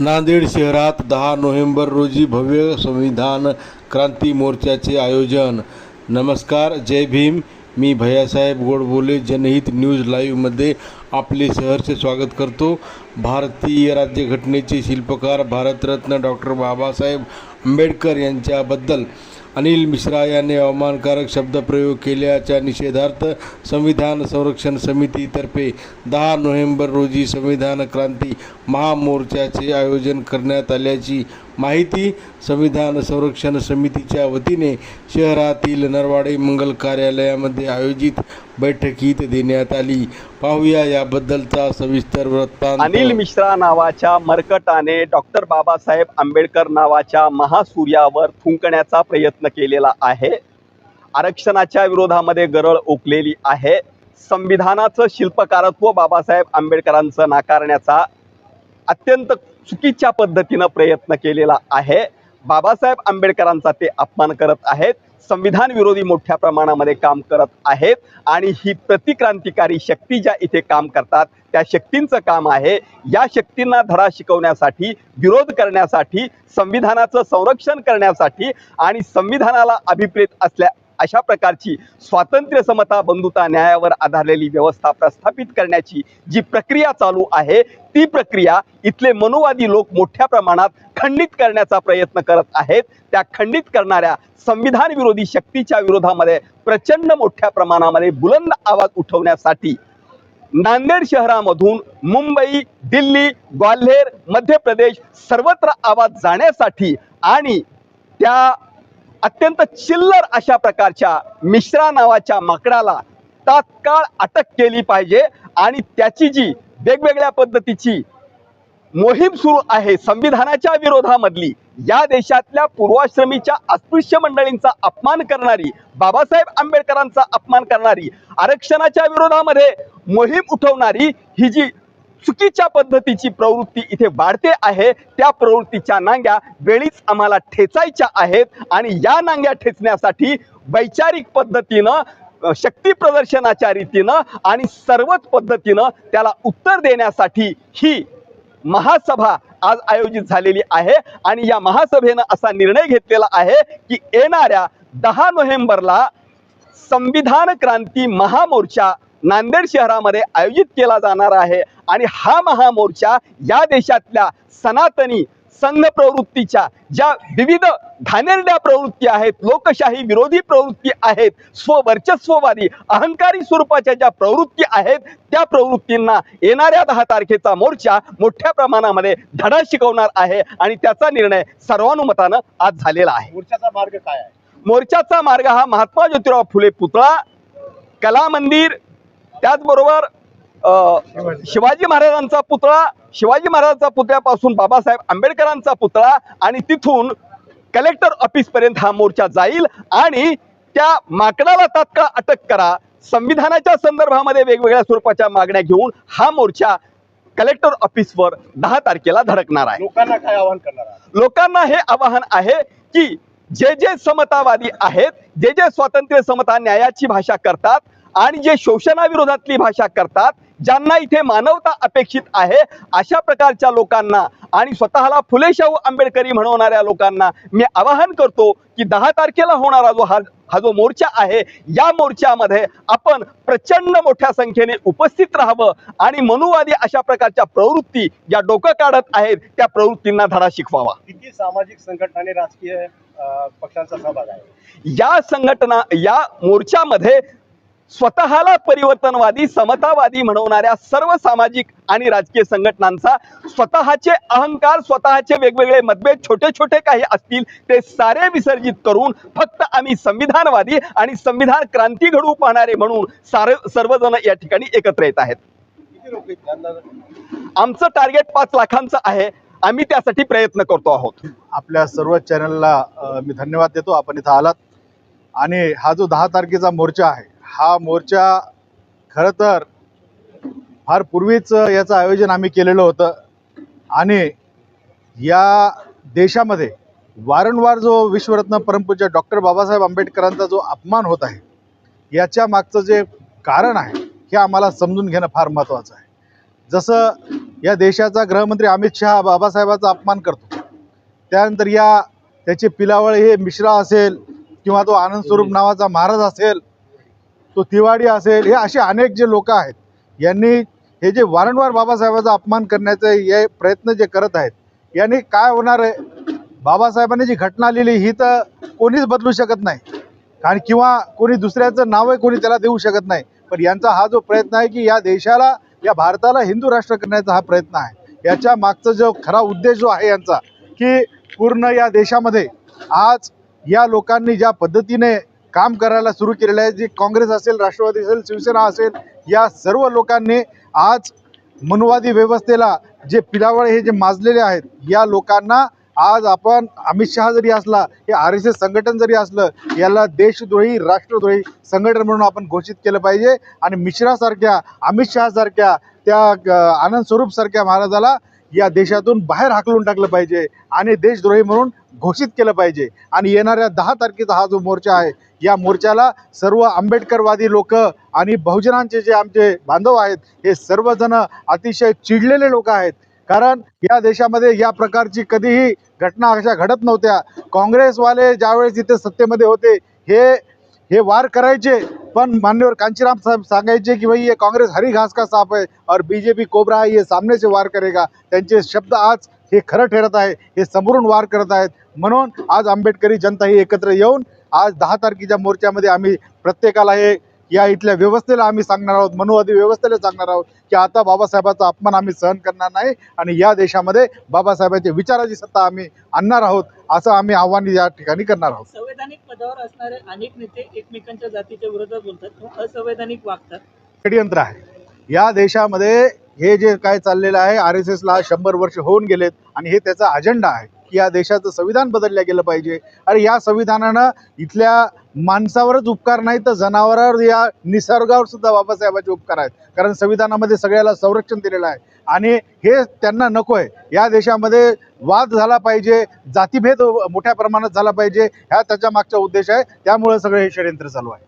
नांदेड शहरात दहा नोव्हेंबर रोजी भव्य संविधान क्रांती मोर्चाचे आयोजन. नमस्कार जय भीम. मी भैयासाहेब गोडबोले जनहित न्यूज लाईव्हमध्ये आपले सहर्ष स्वागत करतो. भारतीय राज्यघटनेचे शिल्पकार भारतरत्न डॉक्टर बाबासाहेब आंबेडकर यांच्याबद्दल. अनिल मिश्रा यांनी अवमानकारक शब्दप्रयोग केल्याच्या निषेधार्थ संविधान संरक्षण समितीतर्फे दहा नोव्हेंबर रोजी संविधान क्रांती महामोर्चाचे आयोजन करण्यात आल्याची माहिती संविधान संरक्षण समितीच्या वतीने शहरातील नरवाडे मंगल कार्यालयामध्ये आयोजित बैठकीत देण्यात आली. पाहूया याबद्दलचा सविस्तर वृत्तांत. अनिल मिश्रा नावाच्या मरकटाने डॉक्टर बाबासाहेब आंबेडकर नावाच्या महासूर्यावर थुंकण्याचा प्रयत्न केलेला आहे. आरक्षणाच्या विरोधामध्ये गरळ ओकलेली आहे. संविधानाचं शिल्पकारत्व बाबासाहेब आंबेडकरांचं नाकारण्याचा अत्यंत चुकीच्या पद्धतीनं प्रयत्न केलेला आहे. बाबासाहेब आंबेडकरांचा ते अपमान करत आहेत. संविधान विरोधी मोठ्या प्रमाणामध्ये काम करत आहेत. आणि ही प्रतिक्रांतिकारी शक्ती ज्या इथे काम करतात त्या शक्तींचं काम आहे. या शक्तींना धडा शिकवण्यासाठी विरोध करण्यासाठी संविधानाचं संरक्षण करण्यासाठी आणि संविधानाला अभिप्रेत असल्या अशा प्रकारची स्वातंत्र्य समता बंधुता न्यायावर आधारलेली व्यवस्था प्रस्थापित करण्याची जी प्रक्रिया चालू आहे ती प्रक्रिया इथले मनोवादी लोक मोठ्या प्रमाणात खंडित करण्याचा प्रयत्न करत आहेत. त्या खंडित करणाऱ्या संविधान विरोधी शक्तीच्या विरोधामध्ये प्रचंड मोठ्या प्रमाणामध्ये बुलंद आवाज उठवण्यासाठी नांदेड शहरामधून मुंबई दिल्ली ग्वाल्हेर मध्य प्रदेश सर्वत्र आवाज जाण्यासाठी आणि त्या अत्यंत चिल्लर अशा प्रकारच्या मिश्रा नावाच्या माकडाला तात्काळ अटक केली पाहिजे आणि त्याची जी वेगवेगळ्या पद्धतीची मोहीम सुरू आहे संविधानाच्या विरोधामधली या देशातल्या पूर्वाश्रमीच्या अस्पृश्य मंडळींचा अपमान करणारी बाबासाहेब आंबेडकरांचा अपमान करणारी आरक्षणाच्या विरोधामध्ये मोहीम उठवणारी ही जी चुकीच्या पद्धतीची प्रवृत्ती इथे वाढते आहे. त्या प्रवृत्तीच्या नांग्या वेळीच आम्हाला ठेचायच्या आहेत आणि या नांग्या ठेचण्यासाठी वैचारिक पद्धतीनं शक्ती प्रदर्शनाच्या रीतीनं आणि सर्वच पद्धतीनं त्याला उत्तर देण्यासाठी ही महासभा आज आयोजित झालेली आहे आणि या महासभेनं असा निर्णय घेतलेला आहे की येणाऱ्या दहा नोव्हेंबरला संविधान क्रांती महामोर्चा नांदेड शहरामध्ये आयोजित केला जाणार आहे. आणि हा महामोर्चा या देशातल्या सनातनी संघ प्रवृत्तीच्या ज्या विविध घाणेरड्या प्रवृत्ती आहेत लोकशाही विरोधी प्रवृत्ती आहेत स्ववर्चस्ववादी अहंकारी स्वरूपाच्या ज्या प्रवृत्ती आहेत त्या प्रवृत्तींना येणाऱ्या दहा तारखेचा मोर्चा मोठ्या प्रमाणामध्ये धडा शिकवणार आहे. आणि त्याचा निर्णय सर्वानुमतानं आज झालेला आहे. मोर्चाचा मार्ग काय आहे? मोर्चाचा मार्ग हा महात्मा ज्योतिराव फुले पुतळा कला मंदिर त्याचबरोबर शिवाजी. महाराजांचा पुतळा शिवाजी महाराजांचा पुतळ्यापासून बाबासाहेब आंबेडकरांचा पुतळा आणि तिथून कलेक्टर ऑफिस पर्यंत हा मोर्चा जाईल आणि त्या माकडाला तात्काळ अटक करा. संविधानाच्या संदर्भामध्ये वेगवेगळ्या स्वरूपाच्या मागण्या घेऊन हा मोर्चा कलेक्टर ऑफिसवर दहा तारखेला धडकणार आहे. लोकांना काय आवाहन करणार लोकांना हे आवाहन आहे की जे जे समतावादी आहेत जे जे स्वातंत्र्य समता न्यायाची भाषा करतात आणि जे शोषणाविरोधातली भाषा करतात ज्यांना इथे मानवता अपेक्षित आहे अशा प्रकारच्या लोकांना आणि स्वतःला फुले शाहू आंबेडकरी म्हणवणाऱ्या लोकांना मी आवाहन करतो की दहा तारखेला होणारा जो हा हा जो मोर्चा आहे या मोर्चामध्ये आपण प्रचंड मोठ्या संख्येने उपस्थित राहावं आणि मनुवादी अशा प्रकारच्या प्रवृत्ती या डोकं काढत आहेत त्या प्रवृत्तींना धडा शिकवावा. किती सामाजिक संघटना राजकीय पक्षांचा सहभाग आहे? या संघटना या मोर्चामध्ये स्वतःला परिवर्तनवादी समतावादी म्हणवणाऱ्या सर्व सामाजिक आणि राजकीय संघटनांचा स्वतःचे अहंकार स्वतःचे वेगवेगळे मतभेद छोटे छोटे काही असतील ते सारे विसर्जित करून फक्त आम्ही संविधानवादी आणि संविधान क्रांती घडवू पाहणारे म्हणून सारे सर्वजण या ठिकाणी एकत्र येत आहेत. आमचं टार्गेट पाच लाखांचं आहे. आम्ही त्यासाठी प्रयत्न करतो आहोत. आपल्या सर्व चॅनलला मी धन्यवाद देतो. आपण इथं आलात. आणि हा जो दहा तारखेचा मोर्चा आहे हा मोर्चा खरं तर फार पूर्वीच याचं आयोजन आम्ही केलेलं होतं. आणि या देशामध्ये वारंवार जो विश्वरत्न परमपूज्य डॉक्टर बाबासाहेब आंबेडकरांचा जो अपमान होत आहे याच्या मागचं जे कारण आहे हे आम्हाला समजून घेणं फार महत्त्वाचं आहे. जसं या देशाचा गृहमंत्री अमित शहा बाबासाहेबाचा अपमान करतो त्यानंतर या त्याचे पिलावळ हे मिश्रा असेल किंवा तो आनंद स्वरूप नावाचा महाराज असेल तो तिवाडी असेल हे असे अनेक जे लोक आहेत यांनी हे जे वारंवार बाबासाहेबाचा अपमान करण्याचे हे प्रयत्न जे करत आहेत यांनी काय होणार आहे? बाबासाहेबांनी जी घटना लिहिली ही तर कोणीच बदलू शकत नाही. कारण किंवा कोणी दुसऱ्याचं नावही कोणी त्याला देऊ शकत नाही. पण यांचा हा जो प्रयत्न आहे की या देशाला या भारताला हिंदू राष्ट्र करण्याचा हा प्रयत्न आहे. याच्या मागचा जो खरा उद्देश जो आहे यांचा की पूर्ण या देशामध्ये आज या लोकांनी ज्या पद्धतीने काम करायला सुरू केलेलं आहे. जे काँग्रेस असेल राष्ट्रवादी असेल शिवसेना असेल या सर्व लोकांनी आज मनुवादी व्यवस्थेला जे पिलावळ हे जे माजलेले आहेत या लोकांना आज आपण अमित शहा जरी असला हे आर एस एस संघटन जरी असलं याला देशद्रोही राष्ट्रद्रोही संघटन म्हणून आपण घोषित केलं पाहिजे. आणि मिश्रासारख्या अमित शहासारख्या त्या आनंद स्वरूपसारख्या महाराजाला या देशातून बाहेर हाकलून टाकलं पाहिजे आणि देशद्रोही म्हणून घोषित केलं पाहिजे. आणि येणाऱ्या दहा तारखेचा हा जो मोर्चा आहे या मोर्चाला सर्व आंबेडकरवादी लोक आणि बहुजनांचे जे आमचे बांधव आहेत हे सर्वजण अतिशय चिडलेले लोक आहेत. कारण या देशामध्ये या प्रकारची कधीही घटना अशा घडत नव्हत्या. काँग्रेसवाले ज्यावेळेस इथे सत्तेमध्ये होते हे हे वार करायचे पण मान्यवर कांचीराम साहब सांगायचे की भाई ये काँग्रेस हरी घास का साप आहे और बीजेपी कोबरा आहे हे सामने से वार करेगा. त्यांचे शब्द आज हे खरं ठरत आहे हे समोरून वार करत आहेत. म्हणून आज आंबेडकरी जनता ही एकत्र येऊन आज दहा तारखेच्या मोर्चामध्ये आम्ही प्रत्येकाला हे या इथल्या व्यवस्थेला आम्ही सांगणार आहोत मनुवादी व्यवस्थेला सांगणार आहोत की आता बाबासाहेबाचा अपमान आम्ही सहन करणार नाही आणि या देशामध्ये बाबासाहेबांच्या विचाराची सत्ता आम्ही आणणार आहोत असं आम्ही आव्हान या ठिकाणी करणार आहोत. संवैधानिक पदावर असणारे अनेक नेते एकमेकांच्या जातीच्या विरोधात बोलतात असंवैधानिक वागतात. षडयंत्र आहे. या देशामध्ये हे जे काय चाललेलं आहे आर एस एसला शंभर वर्ष होऊन गेलेत आणि हे त्याचा अजेंडा आहे. की या देशाचं संविधान बदललं गेलं पाहिजे. अरे या संविधानानं इथल्या माणसावरच उपकार नाही तर जनावरावर या निसर्गावर सुद्धा बाबासाहेबाचे उपकार आहेत. कारण संविधानामध्ये सगळ्याला संरक्षण दिलेलं आहे. आणि हे त्यांना नको आहे या देशामध्ये वाद झाला पाहिजे जातीभेद मोठ्या प्रमाणात झाला पाहिजे ह्या त्याच्या मागचा उद्देश आहे. त्यामुळे सगळं हे षडयंत्र चालू आहे.